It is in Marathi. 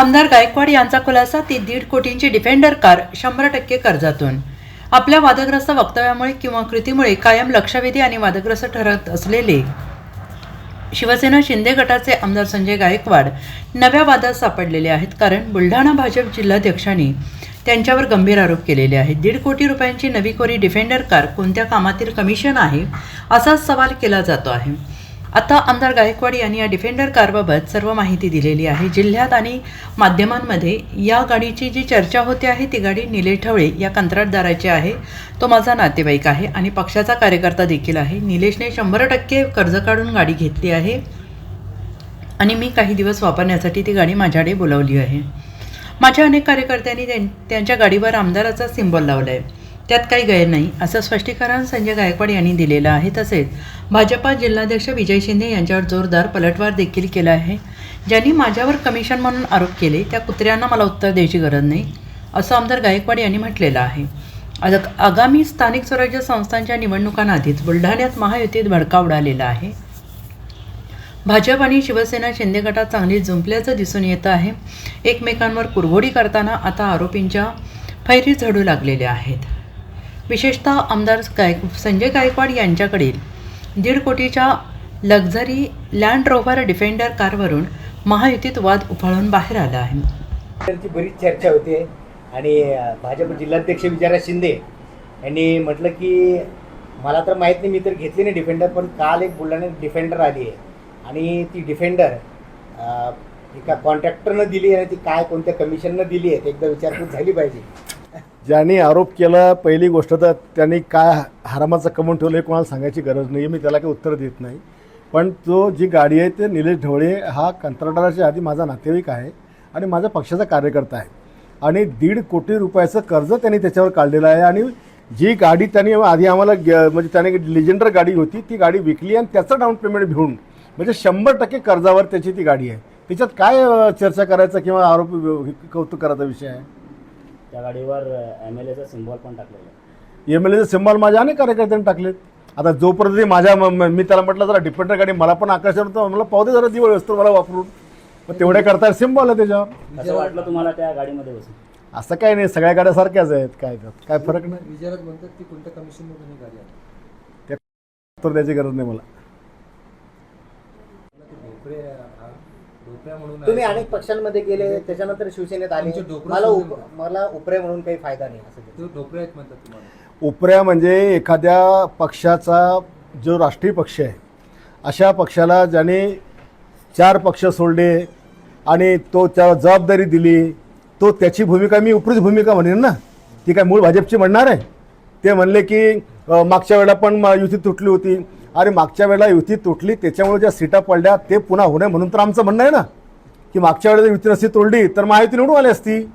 आमदार गायकवाड यांचा खुलासा ती दीड कोटींची डिफेंडर कार शंभर टक्के कर्जातून. आपल्या वादग्रस्त वक्तव्यामुळे किंवा कृतीमुळे कायम लक्षवेधी आणि वादग्रस्त ठरत असलेले शिवसेना शिंदे गटाचे आमदार संजय गायकवाड नव्या वादात सापडलेले आहेत कारण बुलढाणा भाजप जिल्हाध्यक्षांनी त्यांच्यावर गंभीर आरोप केलेले आहेत. दीड कोटी रुपयांची नवी कोरी डिफेंडर कार कोणत्या कामातील कमिशन आहे? असाच सवाल केला जातो आहे. आता आमदार गायकवाड यांनी या डिफेंडर कारबाबत सर्व माहिती दिलेली आहे. जिल्ह्यात आणि माध्यमांमध्ये या गाडीची जी चर्चा होते आहे ती गाडी निलेश ठवळे या कंत्राटदाराची आहे. तो माझा नातेवाईक आहे आणि पक्षाचा कार्यकर्ता देखील आहे. निलेशने शंभर टक्के कर्ज काढून गाडी घेतली आहे आणि मी काही दिवस वापरण्यासाठी ती गाडी माझ्याकडे बोलावली आहे. माझ्या अनेक कार्यकर्त्यांनी त्यां- त्यांच्या गाडीवर आमदाराचा सिम्बॉल लावला आहे त्यात काही गैर नाही असं स्पष्टीकरण संजय गायकवाड यांनी दिलेलं आहे. तसेच भाजपा जिल्हाध्यक्ष विजय शिंदे यांच्यावर जोरदार पलटवार देखील केला आहे. ज्यांनी माझ्यावर कमिशन म्हणून आरोप केले त्या कुत्र्यांना मला उत्तर द्यायची गरज नाही असं आमदार गायकवाड यांनी म्हटलेलं आहे. आग- आगामी स्थानिक स्वराज्य संस्थांच्या निवडणुकांआधीच बुलढाण्यात महायुतीत भडका उडालेला आहे. भाजप आणि शिवसेना शिंदे गटात चांगली जुंपल्याचं दिसून येत आहे. एकमेकांवर कुरघोडी करताना आता आरोपींच्या फैरी झडू लागलेल्या आहेत. विशेषतः आमदार गायक संजय गायकवाड यांच्याकडील दीड कोटीच्या लक्झरी लँड रोव्हर डिफेंडर कारवरून महायुतीत वाद उफाळून बाहेर आला आहे. त्याची बरीच चर्चा होते. आणि भाजप जिल्हाध्यक्ष विजयराज शिंदे यांनी म्हटलं की मला तर माहीत नाही मी तर घेतली नाही डिफेंडर पण काल एक बुलढाण्यात डिफेंडर आली आहे. आणि ती डिफेंडर एका कॉन्ट्रॅक्टरनं दिली आणि ती काय कोणत्या कमिशननं दिली आहे ते एकदा विचारपूस झाली पाहिजे. ज्यांनी आरोप केला पहिली गोष्ट तर त्यांनी काय हरामाचं कमवून ठेवलं हे कोणाला सांगायची गरज नाही. मी त्याला काही उत्तर देत नाही. पण तो जी गाडी आहे ते निलेश ढवळे हा कंत्राटदाराच्या आधी माझा नातेवाईक आहे आणि माझा पक्षाचा कार्यकर्ता आहे. आणि दीड कोटी रुपयाचं कर्ज त्यांनी त्याच्यावर काढलेलं आहे आणि जी गाडी त्यांनी आधी आम्हाला ग- म्हणजे त्याने लिजेंडर गाडी होती ती गाडी विकली आणि त्याचं डाऊन पेमेंट घेऊन म्हणजे शंभर टक्के कर्जावर त्याची ती गाडी आहे. त्याच्यात काय चर्चा करायचा किंवा आरोप कौतुक करायचा विषय आहे? त्या गाडीवर एम एल एचा सिम्बॉल पण टाकलेला आहे. एम एल एचे सिम्बॉल माझ्या अनेक कार्यकर्त्यांनी टाकलेत. आता जोपर्यंत ते माझ्या म- त्याला म्हटलं जरा डिपेंडर गाडी मला पण आकर्षण होतं. मला दे जरा दिवळ असतो मला वापरून. मग तेवढे करता सिम्बॉल आहे त्याच्यावर. कसं वाटलं तुम्हाला त्या गाडीमध्ये बसून? असं काय नाही सगळ्या गाड्या सारख्याच आहेत. काय काय फरक नाही. विजयराज म्हणतात की कोणत्या कमिशनमधून ही गाडी उत्तर द्यायची गरज नाही मला. तुम्ही. अनेक पक्षांमध्ये गेले त्याच्यानंतर शिवसेनेत आले. मला उप- मला उपरे म्हणून काही फायदा नाही असं उपऱ्या म्हणजे एखाद्या पक्षाचा जो राष्ट्रीय पक्ष आहे अशा पक्षाला ज्याने चार पक्ष सोडले आणि तो त्या जबाबदारी दिली तो त्याची भूमिका मी उपरीच भूमिका म्हणेन ना. ती काय मूळ भाजपची म्हणणार आहे? ते म्हणले की मागच्या वेळेला पण म- युती तुटली होती. अरे मागच्या वेळेला युती तुटली त्याच्यामुळे ज्या सीटा पडल्या ते पुन्हा होणे म्हणून तर आमचं म्हणणं आहे ना. की मागच्या वेळेला युती नसती तोडली तर महायुती निवडून आली असती.